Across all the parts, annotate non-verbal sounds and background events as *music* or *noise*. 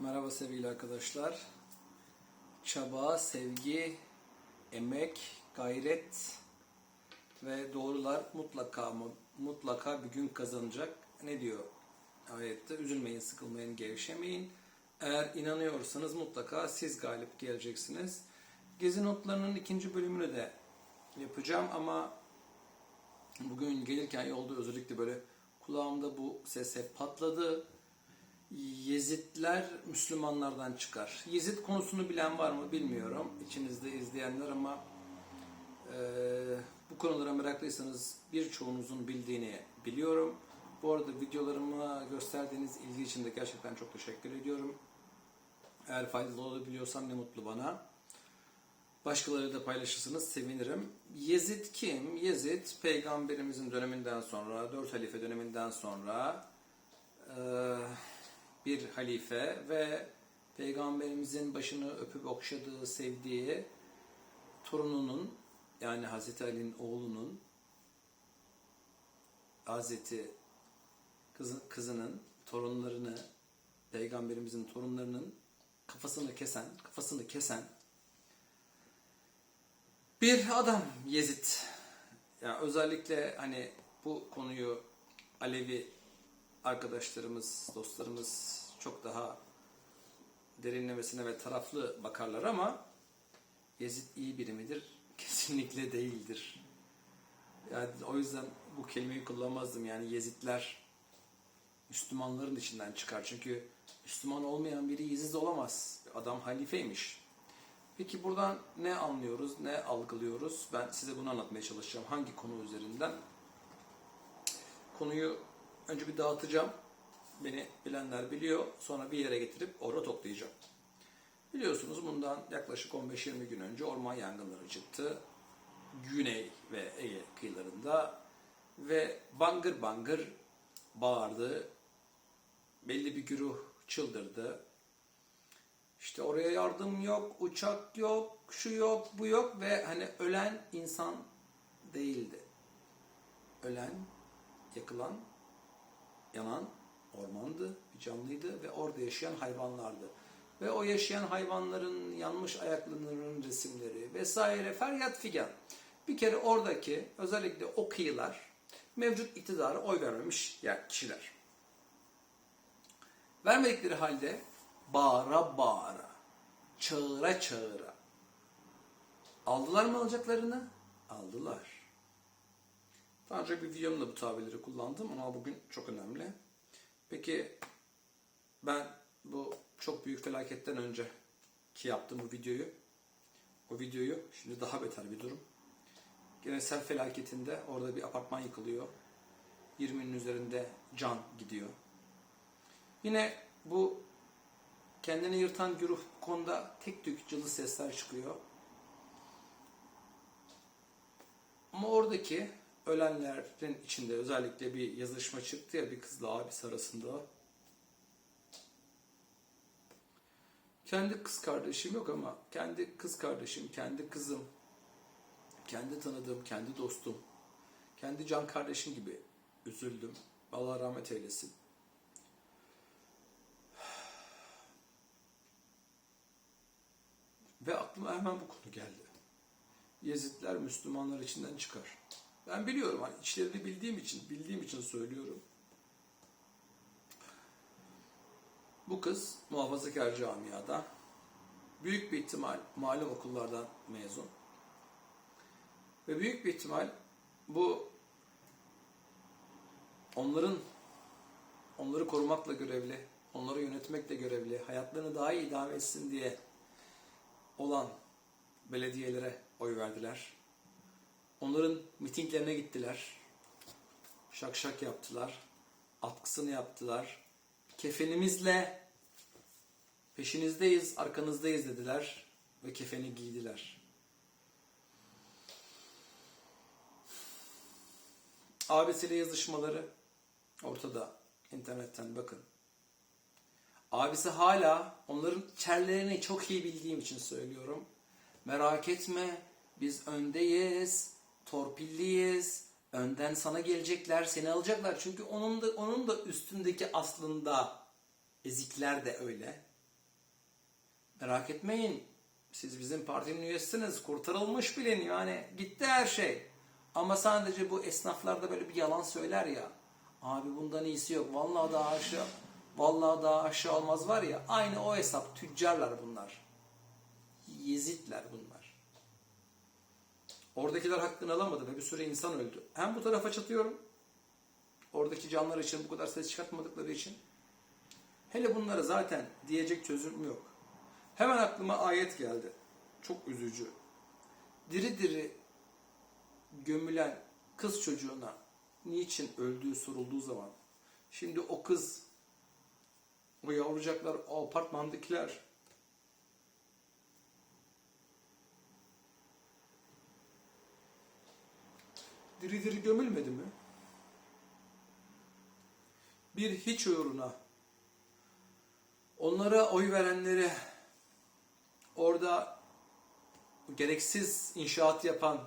Merhaba sevgili arkadaşlar. Çaba, sevgi, emek, gayret ve doğrular mutlaka mutlaka bir gün kazanacak. Ne diyor ayette? Üzülmeyin, sıkılmayın, gevşemeyin. Eğer inanıyorsanız mutlaka siz galip geleceksiniz. Gezi notlarının ikinci bölümünü de yapacağım ama bugün gelirken yolda özellikle böyle kulağımda bu ses hep patladı. Yezidler Müslümanlardan çıkar. Yezid konusunu bilen var mı bilmiyorum. İçinizde izleyenler ama e, bu konulara meraklıysanız birçoğunuzun bildiğini biliyorum. Bu arada videolarıma gösterdiğiniz ilgi için de gerçekten çok teşekkür ediyorum. Eğer faydalı olabiliyorsam ne mutlu bana. Başkalarıyla da paylaşırsanız sevinirim. Yezid kim? Yezid peygamberimizin döneminden sonra, dört halife döneminden sonra e, bir halife ve peygamberimizin başını öpüp okşadığı, sevdiği torununun yani Hazreti Ali'nin oğlunun Hazreti kızı, kızının torunlarını peygamberimizin torunlarının kafasını kesen, kafasını kesen bir adam Yezid. Ya özellikle hani bu konuyu Alevi arkadaşlarımız, dostlarımız çok daha derinlemesine ve taraflı bakarlar ama Yezid iyi biri midir? *laughs* Kesinlikle değildir. Yani o yüzden bu kelimeyi kullanmazdım. Yani Yezidler Müslümanların içinden çıkar. Çünkü Müslüman olmayan biri Yezid olamaz. Adam halifeymiş. Peki buradan ne anlıyoruz, ne algılıyoruz? Ben size bunu anlatmaya çalışacağım. Hangi konu üzerinden? Konuyu önce bir dağıtacağım. Beni bilenler biliyor. Sonra bir yere getirip orada toplayacağım. Biliyorsunuz bundan yaklaşık 15-20 gün önce orman yangınları çıktı. Güney ve Ege kıyılarında ve bangır bangır bağırdı. Belli bir güruh çıldırdı. İşte oraya yardım yok, uçak yok, şu yok, bu yok ve hani ölen insan değildi. Ölen, yakılan, yanan ormandı, bir canlıydı ve orada yaşayan hayvanlardı. Ve o yaşayan hayvanların yanmış ayaklarının resimleri vesaire feryat figan. Bir kere oradaki özellikle o kıyılar mevcut iktidara oy vermemiş yer kişiler. Vermedikleri halde bağıra bağıra, çağıra çağıra. Aldılar mı alacaklarını? Aldılar. Daha önce bir videomda bu tabirleri kullandım ama bugün çok önemli. Peki ben bu çok büyük felaketten önce ki yaptığım bu videoyu, o videoyu şimdi daha beter bir durum. Gene sel felaketinde orada bir apartman yıkılıyor. 20'nin üzerinde can gidiyor. Yine bu kendini yırtan güruh bu konuda tek tük cılız sesler çıkıyor. Ama oradaki ölenlerin içinde özellikle bir yazışma çıktı ya bir kızla abisi arasında. Kendi kız kardeşim yok ama kendi kız kardeşim, kendi kızım, kendi tanıdığım, kendi dostum, kendi can kardeşim gibi üzüldüm. Allah rahmet eylesin. Ve aklıma hemen bu konu geldi. Yezidler Müslümanlar içinden çıkar. Ben biliyorum, hani içlerini bildiğim için, bildiğim için söylüyorum. Bu kız muhafazakar camiada. Büyük bir ihtimal malum okullardan mezun. Ve büyük bir ihtimal bu onların onları korumakla görevli, onları yönetmekle görevli, hayatlarını daha iyi idame etsin diye olan belediyelere oy verdiler. Onların mitinglerine gittiler. Şak şak yaptılar. Atkısını yaptılar. Kefenimizle peşinizdeyiz, arkanızdayız dediler ve kefeni giydiler. Abisiyle yazışmaları ortada. internetten bakın. Abisi hala onların içerlerini çok iyi bildiğim için söylüyorum. Merak etme biz öndeyiz, torpilliyiz, önden sana gelecekler, seni alacaklar. Çünkü onun da onun da üstündeki aslında ezikler de öyle. Merak etmeyin. Siz bizim partinin üyesiniz. Kurtarılmış bilin yani. Gitti her şey. Ama sadece bu esnaflarda böyle bir yalan söyler ya. Abi bundan iyisi yok. Vallahi daha aşağı. Vallahi daha aşağı olmaz var ya. Aynı o hesap. Tüccarlar bunlar. Yezitler bunlar. Oradakiler hakkını alamadı ve bir sürü insan öldü. Hem bu tarafa çatıyorum. Oradaki canlar için bu kadar ses çıkartmadıkları için. Hele bunlara zaten diyecek çözüm yok. Hemen aklıma ayet geldi. Çok üzücü. Diri diri gömülen kız çocuğuna niçin öldüğü sorulduğu zaman şimdi o kız o yavrucaklar o apartmandakiler diri diri gömülmedi mi? Bir hiç uğruna onlara oy verenleri orada gereksiz inşaat yapan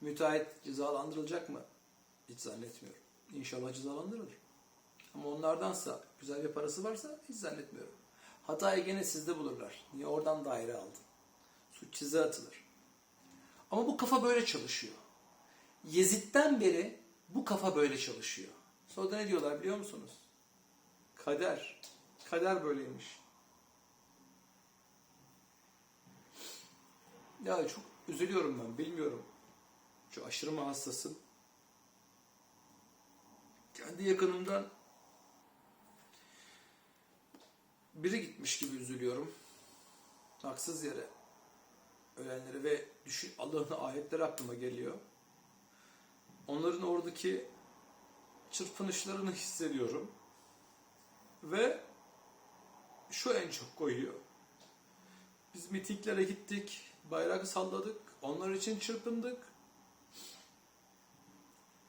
müteahhit cezalandırılacak mı? Hiç zannetmiyorum. İnşallah cezalandırılır. Ama onlardansa güzel bir parası varsa hiç zannetmiyorum. Hatayı gene sizde bulurlar. Niye oradan daire aldın? Suç size atılır. Ama bu kafa böyle çalışıyor. Yezid'den beri bu kafa böyle çalışıyor. Sonra da ne diyorlar biliyor musunuz? Kader. Kader böyleymiş. Ya çok üzülüyorum ben. Bilmiyorum. Şu aşırı mı hassasım? Kendi yakınımdan biri gitmiş gibi üzülüyorum. Haksız yere ölenlere ve düşün Allah'ın ayetleri aklıma geliyor. Onların oradaki çırpınışlarını hissediyorum. Ve şu en çok koyuyor. Biz mitinglere gittik, bayrak salladık, onlar için çırpındık.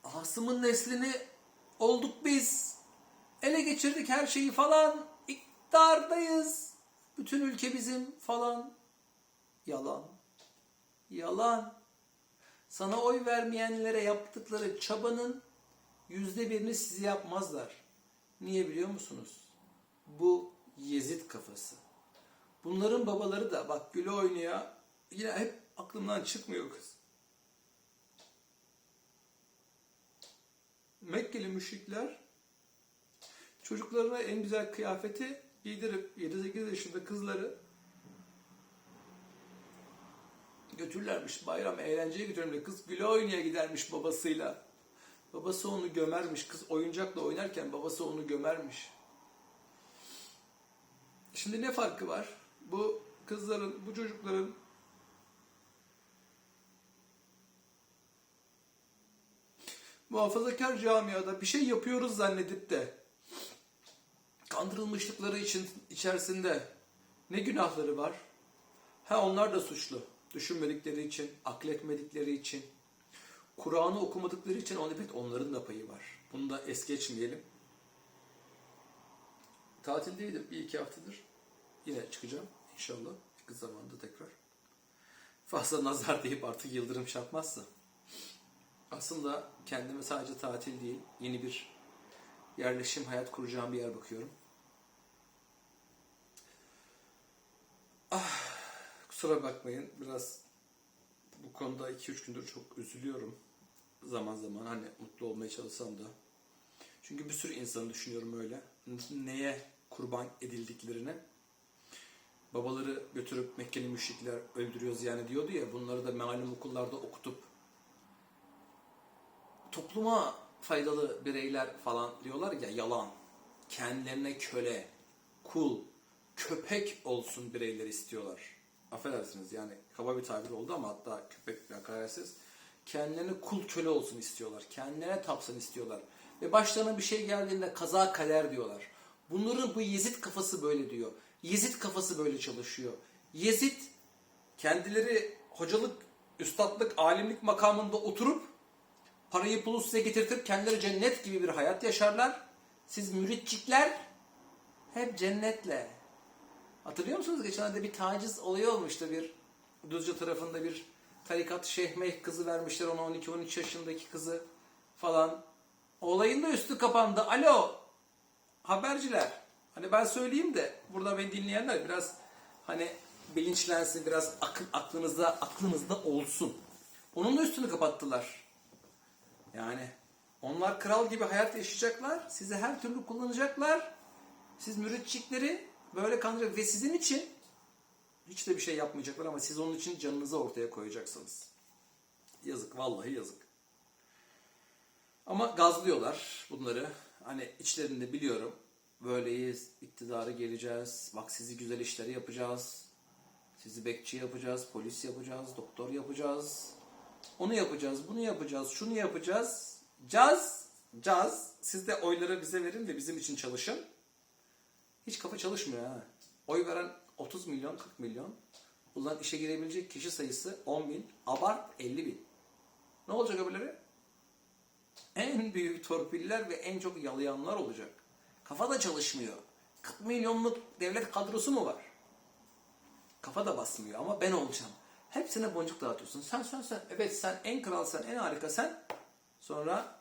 Asım'ın neslini olduk biz. Ele geçirdik her şeyi falan. İktidardayız. Bütün ülke bizim falan. Yalan. Yalan. Sana oy vermeyenlere yaptıkları çabanın yüzde birini sizi yapmazlar. Niye biliyor musunuz? Bu Yezid kafası. Bunların babaları da bak güle oynaya yine hep aklımdan çıkmıyor kız. Mekkeli müşrikler çocuklarına en güzel kıyafeti giydirip 7-8 yaşında kızları götürürlermiş. Bayram eğlenceye götürürler. Kız güle oynaya gidermiş babasıyla. Babası onu gömermiş. Kız oyuncakla oynarken babası onu gömermiş. Şimdi ne farkı var? Bu kızların, bu çocukların muhafazakar camiada bir şey yapıyoruz zannedip de kandırılmışlıkları için içerisinde ne günahları var? Ha onlar da suçlu. Düşünmedikleri için, akletmedikleri için, Kur'an'ı okumadıkları için evet onların da payı var. Bunu da es geçmeyelim. Tatildeydim bir iki haftadır. Yine çıkacağım inşallah. Yakın zamanda tekrar. Fazla nazar deyip artık yıldırım çarpmazsa. Aslında kendime sadece tatil değil, yeni bir yerleşim, hayat kuracağım bir yer bakıyorum. Ah, kusura bakmayın. Biraz bu konuda 2-3 gündür çok üzülüyorum. Zaman zaman hani mutlu olmaya çalışsam da. Çünkü bir sürü insanı düşünüyorum öyle. Neye kurban edildiklerini. Babaları götürüp Mekkeli müşrikler öldürüyoruz yani diyordu ya. Bunları da malum okullarda okutup topluma faydalı bireyler falan diyorlar ya yalan. Kendilerine köle, kul, köpek olsun bireyler istiyorlar. Affedersiniz yani kaba bir tabir oldu ama hatta köpek hakaretsiz. Kendilerine kul köle olsun istiyorlar. Kendilerine tapsın istiyorlar. Ve başlarına bir şey geldiğinde kaza kader diyorlar. Bunların bu Yezid kafası böyle diyor. Yezid kafası böyle çalışıyor. Yezid kendileri hocalık, üstadlık, alimlik makamında oturup parayı pulu size getirtip kendileri cennet gibi bir hayat yaşarlar. Siz müritçikler hep cennetle. Hatırlıyor musunuz? Geçenlerde bir taciz olayı olmuştu bir Düzce tarafında bir tarikat şeyh meyh kızı vermişler ona 12-13 yaşındaki kızı falan. Olayın da üstü kapandı. Alo haberciler. Hani ben söyleyeyim de burada beni dinleyenler biraz hani bilinçlensin, biraz akıl, aklınızda aklınızda olsun. Onun da üstünü kapattılar. Yani onlar kral gibi hayat yaşayacaklar, sizi her türlü kullanacaklar. Siz müritçikleri böyle kandıracak ve sizin için hiç de bir şey yapmayacaklar ama siz onun için canınızı ortaya koyacaksınız. Yazık, vallahi yazık. Ama gazlıyorlar bunları. Hani içlerinde biliyorum. Böyleyiz, iktidara geleceğiz. Bak sizi güzel işleri yapacağız. Sizi bekçi yapacağız, polis yapacağız, doktor yapacağız. Onu yapacağız, bunu yapacağız, şunu yapacağız. Caz, caz. Siz de oyları bize verin ve bizim için çalışın. Hiç kafa çalışmıyor ha. Oy veren 30 milyon, 40 milyon. Ulan işe girebilecek kişi sayısı 10 bin. Abart 50 bin. Ne olacak öbürleri? En büyük torpiller ve en çok yalayanlar olacak. Kafa da çalışmıyor. 40 milyonluk devlet kadrosu mu var? Kafa da basmıyor ama ben olacağım. Hepsine boncuk dağıtıyorsun. Sen sen sen. Evet sen en kralsan, en harika sen. Sonra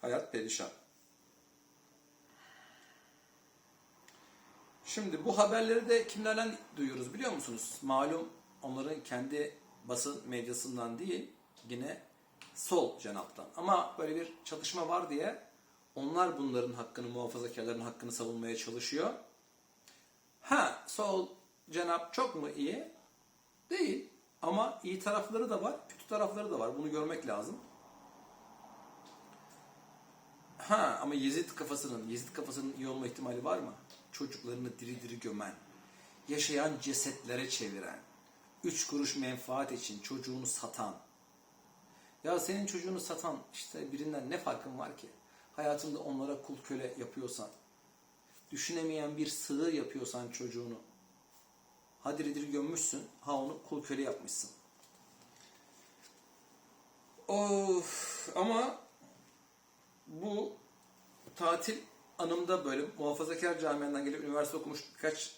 hayat perişan. Şimdi bu haberleri de kimlerden duyuyoruz biliyor musunuz? Malum onların kendi basın medyasından değil, yine sol cenaptan. Ama böyle bir çalışma var diye onlar bunların hakkını, muhafazakarların hakkını savunmaya çalışıyor. Ha, sol cenap çok mu iyi? Değil. Ama iyi tarafları da var, kötü tarafları da var. Bunu görmek lazım. Ha ama Yezid kafasının, Yezid kafasının iyi olma ihtimali var mı? Çocuklarını diri diri gömen, yaşayan cesetlere çeviren, üç kuruş menfaat için çocuğunu satan. Ya senin çocuğunu satan işte birinden ne farkın var ki? Hayatında onlara kul köle yapıyorsan, düşünemeyen bir sığır yapıyorsan çocuğunu, ha diri diri gömmüşsün, ha onu kul köle yapmışsın. Of ama bu tatil anımda böyle muhafazakar camiadan gelip üniversite okumuş birkaç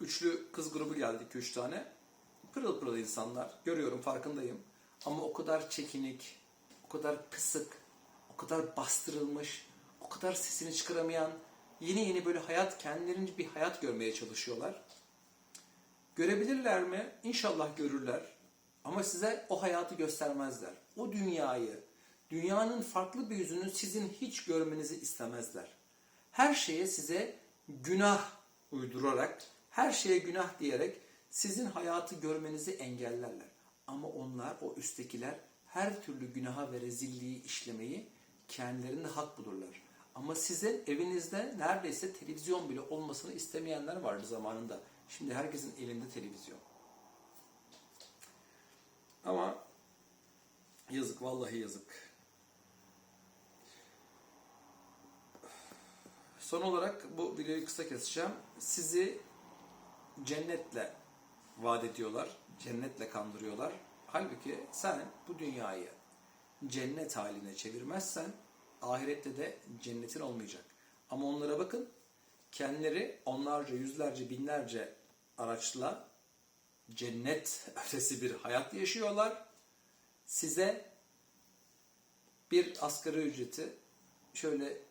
üçlü kız grubu geldi 2-3 tane. Pırıl pırıl insanlar. Görüyorum farkındayım. Ama o kadar çekinik, o kadar kısık, o kadar bastırılmış, o kadar sesini çıkaramayan, yeni yeni böyle hayat, kendilerince bir hayat görmeye çalışıyorlar. Görebilirler mi? İnşallah görürler. Ama size o hayatı göstermezler. O dünyayı, dünyanın farklı bir yüzünü sizin hiç görmenizi istemezler. Her şeye size günah uydurarak, her şeye günah diyerek sizin hayatı görmenizi engellerler. Ama onlar, o üsttekiler her türlü günaha ve rezilliği işlemeyi kendilerinde hak bulurlar. Ama sizin evinizde neredeyse televizyon bile olmasını istemeyenler vardı zamanında. Şimdi herkesin elinde televizyon. Ama yazık, vallahi yazık. Son olarak bu videoyu kısa keseceğim. Sizi cennetle vaat ediyorlar. Cennetle kandırıyorlar. Halbuki sen bu dünyayı cennet haline çevirmezsen ahirette de cennetin olmayacak. Ama onlara bakın kendileri onlarca, yüzlerce, binlerce araçla cennet *laughs* ötesi bir hayat yaşıyorlar. Size bir asgari ücreti şöyle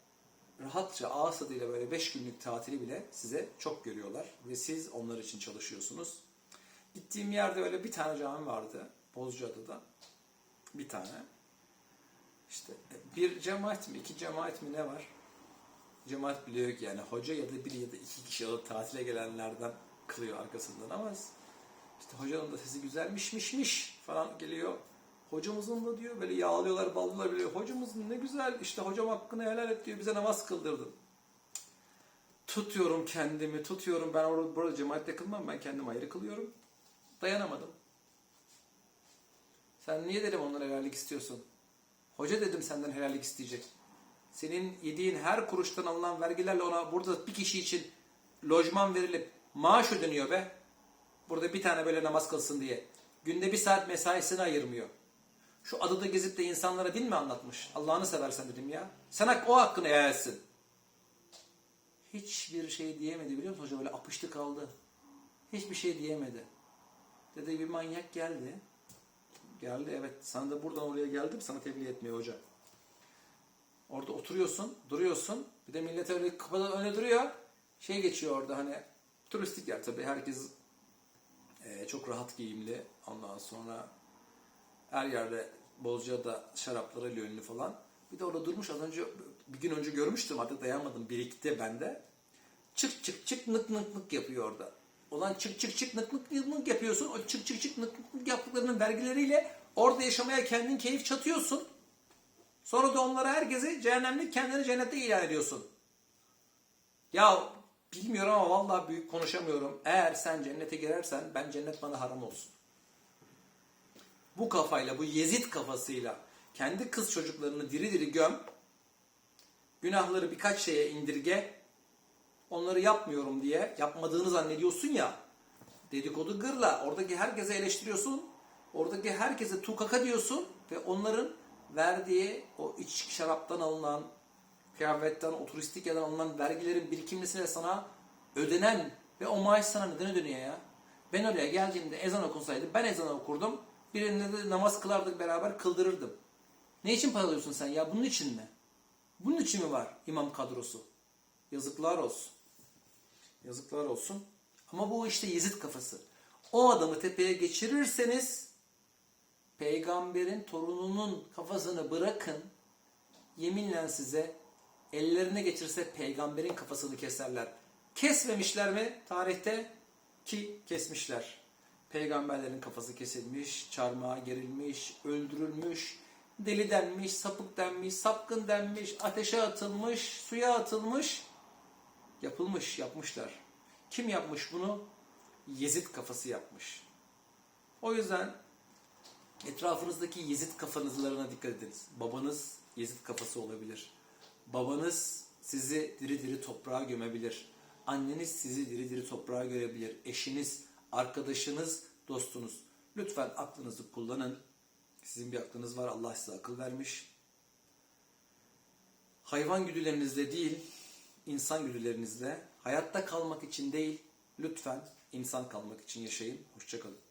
rahatça ağız tadıyla böyle 5 günlük tatili bile size çok görüyorlar ve siz onlar için çalışıyorsunuz. Gittiğim yerde öyle bir tane cami vardı Bozcaada'da. Bir tane. İşte bir cemaat mi, iki cemaat mi ne var? Cemaat bile yok yani. Hoca ya da biri ya da iki kişi alıp tatile gelenlerden kılıyor arkasından ama işte hocanın da sesi güzelmişmişmiş falan geliyor. Hocamızın da diyor böyle yağlıyorlar, ballıyorlar böyle. Hocamızın ne güzel işte hocam hakkını helal et diyor bize namaz kıldırdın. Tutuyorum kendimi, tutuyorum. Ben orada burada cemaatle kılmam. Ben kendim ayrı kılıyorum. Dayanamadım. Sen niye dedim onlara helallik istiyorsun? Hoca dedim senden helallik isteyecek. Senin yediğin her kuruştan alınan vergilerle ona burada bir kişi için lojman verilip maaş ödeniyor be. Burada bir tane böyle namaz kılsın diye. Günde bir saat mesaisini ayırmıyor. Şu adada gezip de insanlara din mi anlatmış? Allah'ını seversen dedim ya. Sen hak, o hakkını eğersin. Hiçbir şey diyemedi biliyor musun hoca? Böyle apıştı kaldı. Hiçbir şey diyemedi. Dedi bir manyak geldi. Geldi evet. Sana da buradan oraya geldim. Sana tebliğ etmiyor hoca. Orada oturuyorsun, duruyorsun. Bir de millet öyle kapıda öne duruyor. Şey geçiyor orada hani Turistik yer tabii herkes e, çok rahat giyimli. Ondan sonra her yerde Bozcaada şaraplarıyla ünlü falan. Bir de orada durmuş az önce bir gün önce görmüştüm artık dayanmadım birikti bende. Çık çık çık nık nık nık yapıyor orada. Olan çık çık çık nık nık nık yapıyorsun. O çık çık çık nık nık nık yaptıklarının vergileriyle orada yaşamaya kendin keyif çatıyorsun. Sonra da onlara herkese cehennemlik kendini cennette ilan ediyorsun. Ya bilmiyorum ama vallahi büyük konuşamıyorum. Eğer sen cennete girersen ben cennet bana haram olsun. Bu kafayla, bu Yezid kafasıyla kendi kız çocuklarını diri diri göm. Günahları birkaç şeye indirge. Onları yapmıyorum diye yapmadığını zannediyorsun ya. Dedikodu gırla. Oradaki herkese eleştiriyorsun. Oradaki herkese tukaka diyorsun. Ve onların verdiği o iç şaraptan alınan, kıyafetten, o turistik yerden alınan vergilerin birikimlisiyle sana ödenen ve o maaş sana neden ödeniyor ya? Ben oraya geldiğimde ezan okunsaydı ben ezan okurdum. Birinde de namaz kılardık beraber kıldırırdım. Ne için para alıyorsun sen ya? Bunun için mi? Bunun için mi var imam kadrosu? Yazıklar olsun. Yazıklar olsun. Ama bu işte Yezid kafası. O adamı tepeye geçirirseniz peygamberin torununun kafasını bırakın yeminle size ellerine geçirse peygamberin kafasını keserler. Kesmemişler mi tarihte? Ki kesmişler. Peygamberlerin kafası kesilmiş, çarmıha gerilmiş, öldürülmüş, deli denmiş, sapık denmiş, sapkın denmiş, ateşe atılmış, suya atılmış. Yapılmış, yapmışlar. Kim yapmış bunu? Yezid kafası yapmış. O yüzden etrafınızdaki Yezid kafanızlarına dikkat ediniz. Babanız Yezid kafası olabilir. Babanız sizi diri diri toprağa gömebilir. Anneniz sizi diri diri toprağa görebilir. Eşiniz, arkadaşınız, dostunuz. Lütfen aklınızı kullanın. Sizin bir aklınız var. Allah size akıl vermiş. Hayvan güdülerinizle değil, insan güdülerinizle hayatta kalmak için değil, lütfen insan kalmak için yaşayın. Hoşçakalın.